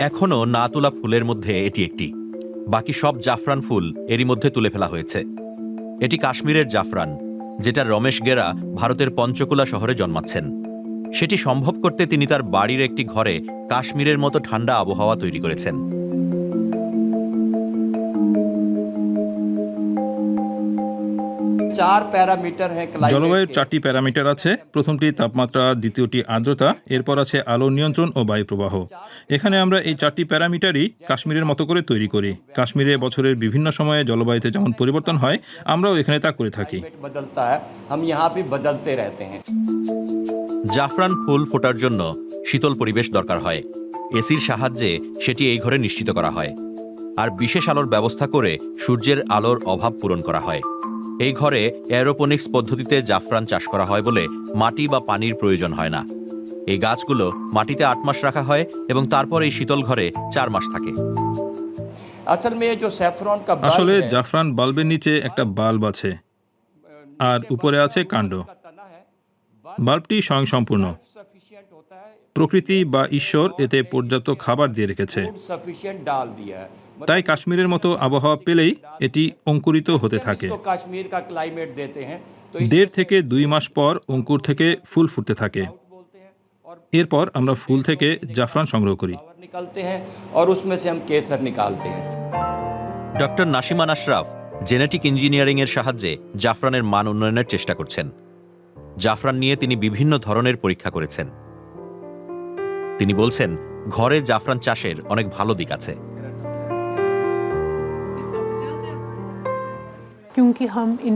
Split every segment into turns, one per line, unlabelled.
এখনও না তোলা ফুলের মধ্যে এটি একটি। বাকি সব জাফরান ফুল এরই মধ্যে তুলে ফেলা হয়েছে। এটি কাশ্মীরের জাফরান যেটা রমেশ গেরা ভারতের পঞ্চকুলা শহরে জন্মাচ্ছেন। সেটি সম্ভব করতে তিনি তার বাড়ির একটি ঘরে কাশ্মীরের মতো ঠান্ডা আবহাওয়া তৈরি করেছেন।
চার প্যারামিটার হ্যাঁ
জলবায়ুর চারটি প্যারামিটার আছে। প্রথমটি তাপমাত্রা দ্বিতীয়টি আর্দ্রতা এরপর আছে আলো নিয়ন্ত্রণ ও বায়ু প্রবাহ এখানে আমরা এই চারটি প্যারামিটারই কাশ্মীরের মতো করে তৈরি করি। কাশ্মীরে বছরের বিভিন্ন সময়ে জলবায়ুতে যেমন পরিবর্তন হয় আমরাও এখানে তা করে থাকি।
জাফরান ফুল ফোটার জন্য শীতল পরিবেশ দরকার হয়। এসির সাহায্যে সেটি এই ঘরে নিশ্চিত করা হয়। আর বিশেষ আলোর ব্যবস্থা করে সূর্যের আলোর অভাব পূরণ করা হয়। এই ঘরে অ্যারোপোনিক্স পদ্ধতিতে জাফরান চাষ করা হয় বলে মাটি বা পানির প্রয়োজন হয় না। এই গাছগুলো মাটিতে আট মাস রাখা হয় এবং তারপর এই শীতল ঘরে চার মাস থাকে।
আসলে জাফরান বাল্বের নিচে একটা বাল্ব আছে। আর উপরে আছে কাণ্ড। বাল্বটি স্বয়ংসম্পূর্ণ। প্রকৃতি বা ঈশ্বর এতে পর্যাপ্ত খাবার দিয়ে রেখেছে। তাই কাশ্মীরের মতো আবহাওয়া পেলেই এটি অঙ্কুরিত হতে থাকে। দেড় থেকে দুই মাস পর অঙ্কুর থেকে ফুল ফুটতে থাকে। এরপর আমরা ফুল থেকে জাফরান সংগ্রহ করি।
ডক্টর নাসিমান আশরাফ জেনেটিক ইঞ্জিনিয়ারিংয়ের সাহায্যে জাফরানের মান উন্নয়নের চেষ্টা করছেন। জাফরান নিয়ে তিনি বিভিন্ন ধরনের পরীক্ষা করেছেন। তিনি বলছেন, ঘরে জাফরান চাষের অনেক ভালো দিক আছে।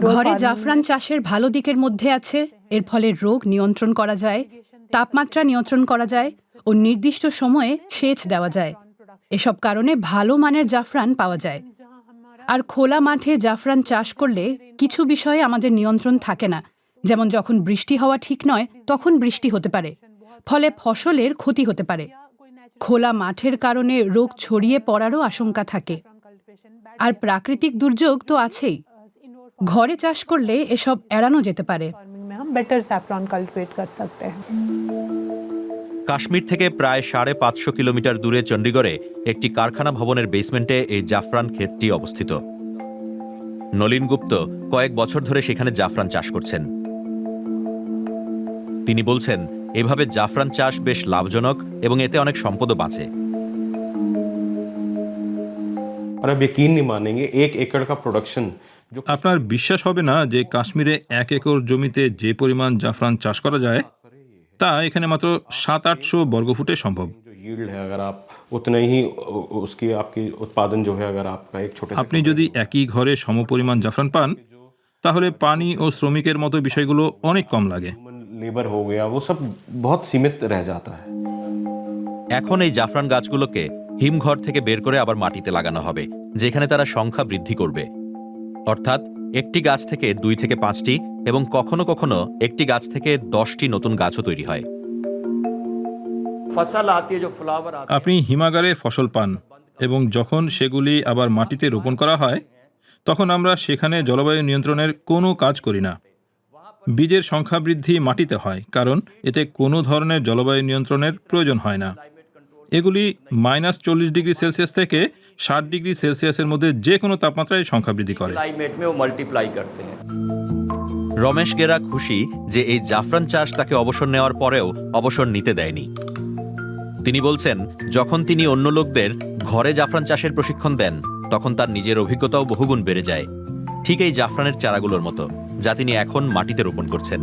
ঘরে জাফরান চাষের ভালো দিকের মধ্যে আছে, এর ফলে রোগ নিয়ন্ত্রণ করা যায়, তাপমাত্রা নিয়ন্ত্রণ করা যায় ও নির্দিষ্ট সময়ে সেচ দেওয়া যায়। এসব কারণে ভালো মানের জাফরান পাওয়া যায়। আর খোলা মাঠে জাফরান চাষ করলে কিছু বিষয়ে আমাদের নিয়ন্ত্রণ থাকে না। যেমন যখন বৃষ্টি হওয়া ঠিক নয়, তখন বৃষ্টি হতে পারে। ফলে ফসলের ক্ষতি হতে পারে। খোলা মাঠের কারণে রোগ ছড়িয়ে পড়ারও আশঙ্কা থাকে। আর প্রাকৃতিক দুর্যোগ তো আছেই। ঘরে চাষ করলে এসব এড়ানো যেতে পারে।
কাশ্মীর থেকে প্রায় সাড়ে পাঁচশো কিলোমিটার দূরে চণ্ডীগড়ে একটি কারখানা ভবনের বেসমেন্টে এই জাফরান ক্ষেতটি অবস্থিত। নলিন গুপ্ত কয়েক বছর ধরে সেখানে জাফরান চাষ করছেন। তিনি বলছেন এভাবে জাফরান চাষ বেশ লাভজনক এবং এতে অনেক সম্পদও বাঁচে।
আপনার বিশ্বাস হবে না যে কাশ্মীরে এক একর জমিতে যে পরিমাণ জাফরান চাষ করা যায় তা এখানে মাত্র সাত আটশো
বর্গ ফুটে সম্ভব
আপনি যদি একই ঘরে সমপরিমাণ জাফরান পান তাহলে পানি ও শ্রমিকের মতো বিষয়গুলো অনেক কম লাগে।
लेबर हो गया वो सब बहुत सीमित रह जाता है
এখন এই জাফরান গাছগুলোকে হিমঘর থেকে বের করে আবার মাটিতে লাগানো হবে যেখানে তারা সংখ্যা বৃদ্ধি করবে অর্থাৎ একটি গাছ থেকে দুই থেকে পাঁচটি এবং কখনো কখনো একটি গাছ থেকে দশটি নতুন গাছও তৈরি হয়
फसल आती है जो फ्लावर आते
আপনি হিমাগারে ফসল পান এবং যখন সেগুলি আবার মাটিতে রোপণ করা হয় তখন আমরা সেখানে জলবায়ু নিয়ন্ত্রণের কোনো কাজ করি না বীজের সংখ্যা বৃদ্ধি মাটিতে হয় কারণ এতে কোনো ধরনের জলবায়ু নিয়ন্ত্রণের প্রয়োজন হয় না। এগুলি মাইনাস চল্লিশ ডিগ্রি সেলসিয়াস থেকে ষাট ডিগ্রি সেলসিয়াসের মধ্যে যে কোনো তাপমাত্রায় সংখ্যা বৃদ্ধি করে।
রমেশ গেরা খুশি যে এই জাফরান চাষ তাকে অবসর নেওয়ার পরেও অবসর নিতে দেয়নি। তিনি বলছেন যখন তিনি অন্য লোকদের ঘরে জাফরান চাষের প্রশিক্ষণ দেন তখন তার নিজের অভিজ্ঞতাও বহুগুণ বেড়ে যায়। ঠিক এই জাফরানের চারাগুলোর মতো। যা তিনি এখন মাটিতে রোপণ করছেন।